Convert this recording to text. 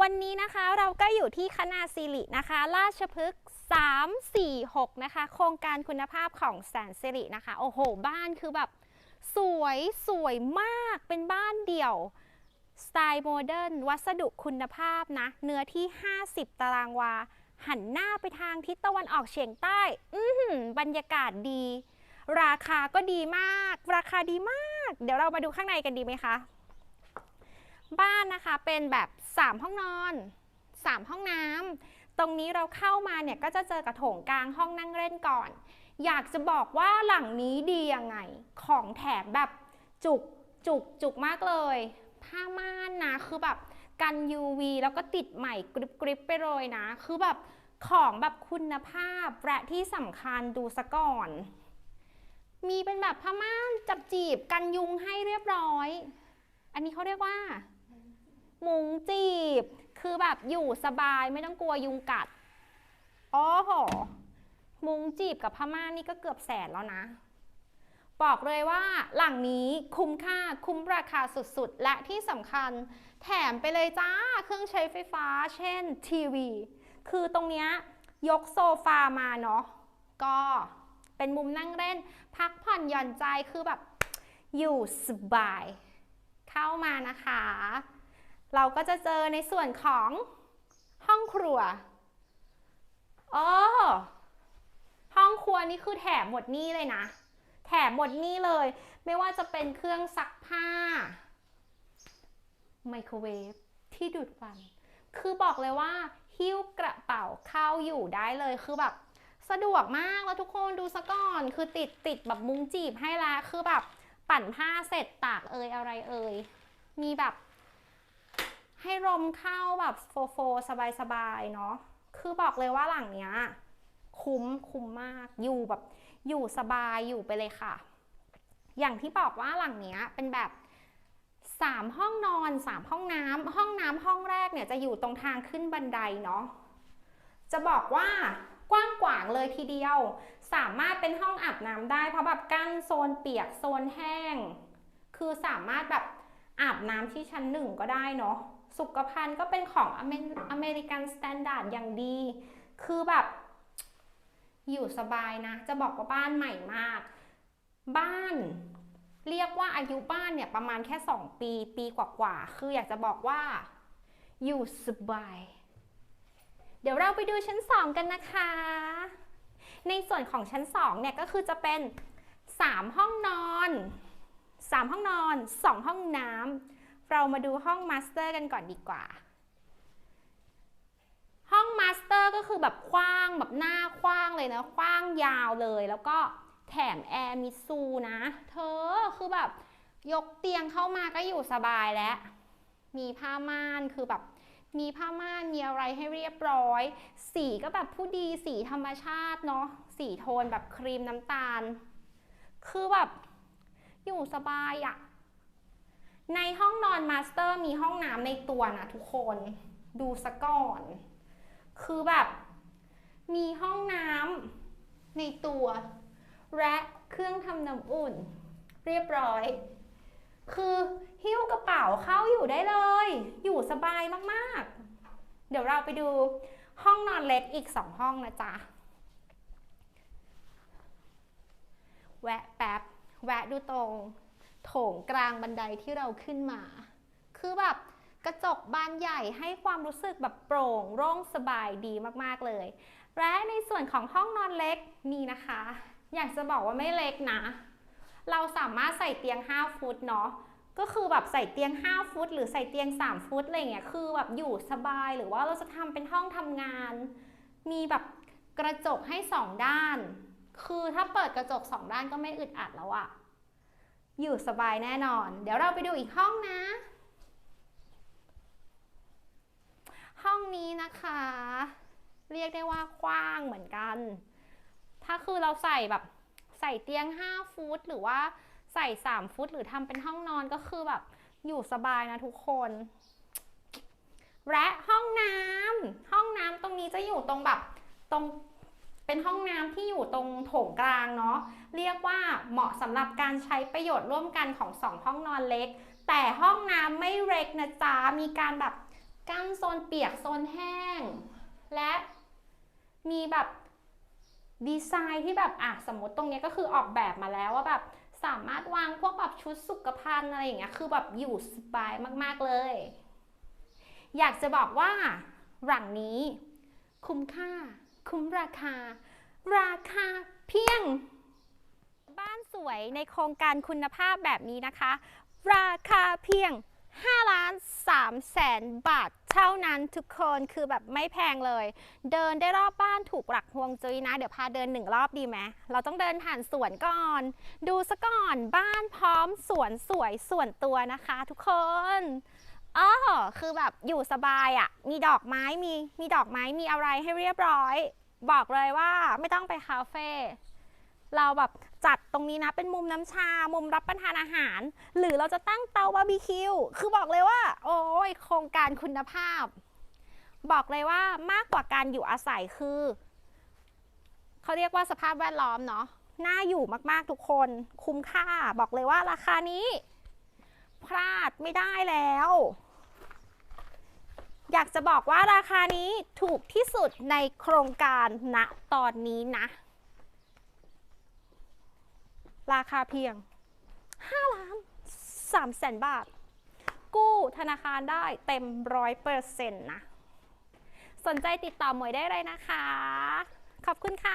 วันนี้นะคะเราก็อยู่ที่คณะสิรินะคะ ราชพฤกษ์346 นะคะ โครงการคุณภาพของแสนสิรินะคะ โอ้โห บ้านคือแบบสวยสวยมากเป็นบ้านเดี่ยว สไตล์โมเดิร์นวัสดุคุณภาพนะ เนื้อที่ 50 ตารางวา หันหน้าไปทางทิศตะวันออกเฉียงใต้ อืบรรยากาศดี ราคาก็ดีมาก ราคาดีมาก เดี๋ยวเรามาดูข้างในกันดีไหมคะ บ้านนะคะเป็นแบบ 3 ห้องนอน 3 ห้องน้ำตรงนี้เราเข้ามาเนี่ยก็จะเจอกับโถงกลางห้องนั่งเล่นก่อน อยากจะบอกว่าหลังนี้ดียังไง ของแถมแบบจุกจุกจุกมากเลย ผ้าม่านนะคือแบบกัน UV แล้วก็ติดใหม่กริบกริบไปเลยนะ คือแบบของแบบคุณภาพและที่สำคัญดูซะก่อน มีเป็นแบบผ้าม่านจับจีบกันยุงให้เรียบร้อย อันนี้เขาเรียกว่า มุงจีบ คือแบบอยู่สบายไม่ต้องกลัวยุงกัดอ๋อโหมุงจีบกับพม่านี่ก็เกือบแสนแล้วนะ บอกเลยว่าหลังนี้คุ้มค่าคุ้มราคาสุดๆ และที่สำคัญ แถมไปเลยจ้าเครื่องใช้ไฟฟ้า เช่นทีวี คือตรงเนี้ยยกโซฟามาเนาะก็เป็นมุมนั่งเล่น พักผ่อนหย่อนใจคือแบบอยู่สบาย เข้ามานะคะ เราก็จะเจอในส่วนของห้องครัวโอ้ห้องครัวนี่คือแถมหมดนี่เลยนะ แถมหมดนี่เลย ไม่ว่าจะเป็นเครื่องซักผ้า ไมโครเวฟที่ดูดควัน คือบอกเลยว่าหิ้วกระเป๋าเข้าอยู่ได้เลยคือแบบสะดวกมากแล้วทุกคนดูซะก่อน คือติดติดแบบมุ้งจีบให้ละคือแบบปั่นผ้าเสร็จตากเอยอะไรเอยมีแบบ ให้ลมเข้าแบบโฟโฟสบายๆเนาะคือบอกเลยว่าหลังเนี้ยคุ้มคุ้มมากอยู่แบบอยู่สบายอยู่ไปเลยค่ะ อย่างที่บอกว่าหลังเนี้ยเป็นแบบ 3 ห้องนอน 3 ห้องน้ำห้องน้ำห้องแรกเนี่ยจะอยู่ตรงทางขึ้นบันไดเนาะจะบอกว่ากว้างขวางเลยทีเดียว สามารถเป็นห้องอาบน้ำได้ เพราะแบบกั้นโซนเปียกโซนแห้ง คือสามารถแบบอาบน้ำที่ชั้นหนึ่งก็ได้เนาะ สุขภัณฑ์ก็เป็นของอเมริกันสแตนดาร์ดอย่างดี คือแบบ อยู่สบายนะ จะบอกว่าบ้านใหม่มาก บ้านเรียกว่าอายุบ้านเนี่ยประมาณแค่ 2 ปีปีกว่าๆ คืออยากจะบอกว่า อยู่สบาย เดี๋ยวเราไปดูชั้น 2 กันนะคะ ในส่วนของชั้น 2 เนี่ยก็คือจะเป็น 3 ห้องนอน 3 ห้องนอน 2 ห้องน้ำ เรามาดูห้องมาสเตอร์กันก่อนดีกว่า ห้องมาสเตอร์ก็คือแบบกว้างแบบหน้ากว้างเลยนะกว้างยาวเลย แล้วก็แถมแอร์มิซูนะ เธอคือแบบยกเตียงเข้ามาก็อยู่สบายแล้ว มีผ้าม่านคือแบบมีผ้าม่านมีอะไรให้เรียบร้อย สีก็แบบผู้ดีสีธรรมชาติเนาะสีโทนแบบครีมน้ำตาล คือแบบอยู่สบายอะ ในห้องนอนมาสเตอร์มีห้องน้ำในตัวนะทุกคนดูสะก่อน คือแบบ มีห้องน้ำในตัว และเครื่องทำน้ำอุ่น เรียบร้อย คือหิ้วกระเป๋าเข้าอยู่ได้เลย อยู่สบายมากๆ เดี๋ยวเราไปดูห้องนอนเล็กอีกสองห้องนะจ๊ะ แวะแป๊บ แวะดูตรง โถงกลางบันไดที่เราขึ้นมา คือแบบกระจกบานใหญ่ให้ความรู้สึกแบบโปร่งโล่งสบายดีมากๆเลย และในส่วนของห้องนอนเล็กนี่นะคะ อยากจะบอกว่าไม่เล็กนะ เราสามารถใส่เตียง 5 ฟุตเนาะก็คือแบบใส่เตียง 5 ฟุต หรือใส่เตียง 3 ฟุตอะไรเงี้ยคือแบบอยู่สบายหรือว่าเราจะทำเป็นห้องทำงาน มีแบบกระจกให้ 2 ด้าน คือถ้าเปิดกระจก 2 ด้านก็ไม่อึดอัดแล้วอะ อยู่สบายแน่นอน เดี๋ยวเราไปดูอีกห้องนะ ห้องนี้นะคะ เรียกได้ว่ากว้างเหมือนกัน ถ้าคือเราใส่แบบใส่เตียง 5 ฟุต หรือว่าใส่ 3 ฟุต หรือทำเป็นห้องนอนก็คือแบบอยู่สบายนะทุกคน และห้องน้ำห้องน้ำตรงนี้จะอยู่ตรงแบบตรง เป็นห้องน้ำที่อยู่ตรงโถงกลางเนาะเรียกว่าเหมาะสำหรับการใช้ประโยชน์ร่วมกันของสองห้องนอนเล็ก แต่ห้องน้ำไม่เล็กนะจ๊ะมีการแบบกั้นโซนเปียกโซนแห้ง และมีแบบดีไซน์ที่แบบอะสมมติตรงนี้ก็คือออกแบบมาแล้วว่าแบบสามารถวางพวกแบบชุดสุขภัณฑ์อะไรอย่างเงี้ยคือแบบอยู่สบายมาก ๆ เลย อยากจะบอกว่าหลังนี้คุ้มค่า คุ้มราคา ราคาเพียง บ้านสวยในโครงการคุณภาพแบบนี้นะคะ ราคาเพียง5ล้าน3แสนบาทเท่านั้นทุกคนคือแบบไม่แพงเลย เดินได้รอบบ้านถูกหลักฮวงจุ้ยนะ เดี๋ยวพาเดินหนึ่งรอบดีไหมเราต้องเดินผ่านสวนก่อน ดูซะก่อนบ้านพร้อมสวนสวยส่วนตัวนะคะ ทุกคนอ๋อคือแบบอยู่สบายอะ่ะ มีดอกไม้มีมีดอกไม้มีอะไรให้เรียบร้อย บอกเลยว่าไม่ต้องไปคาเฟ่เราแบบจัดตรงนี้นะ เป็นมุมน้ำชา มุมรับประทานอาหาร หรือเราจะตั้งเตาบาร์บีคิว คือบอกเลยว่า โอ้ยโครงการคุณภาพ บอกเลยว่ามากกว่าการอยู่อาศัยคือ เขาเรียกว่าสภาพแวดล้อมเนาะน่าอยู่มากๆทุกคน คุ้มค่า บอกเลยว่าราคานี้ พลาดไม่ได้แล้ว อยากจะบอกว่าราคานี้ถูกที่สุดในโครงการณตอนนี้นะ ราคาเพียง 5 ล้าน3แสนบาท กู้ธนาคารได้เต็มร้อยเปอร์เซ็นต์นะ สนใจติดต่อหมวยได้เลยนะคะ ขอบคุณค่ะ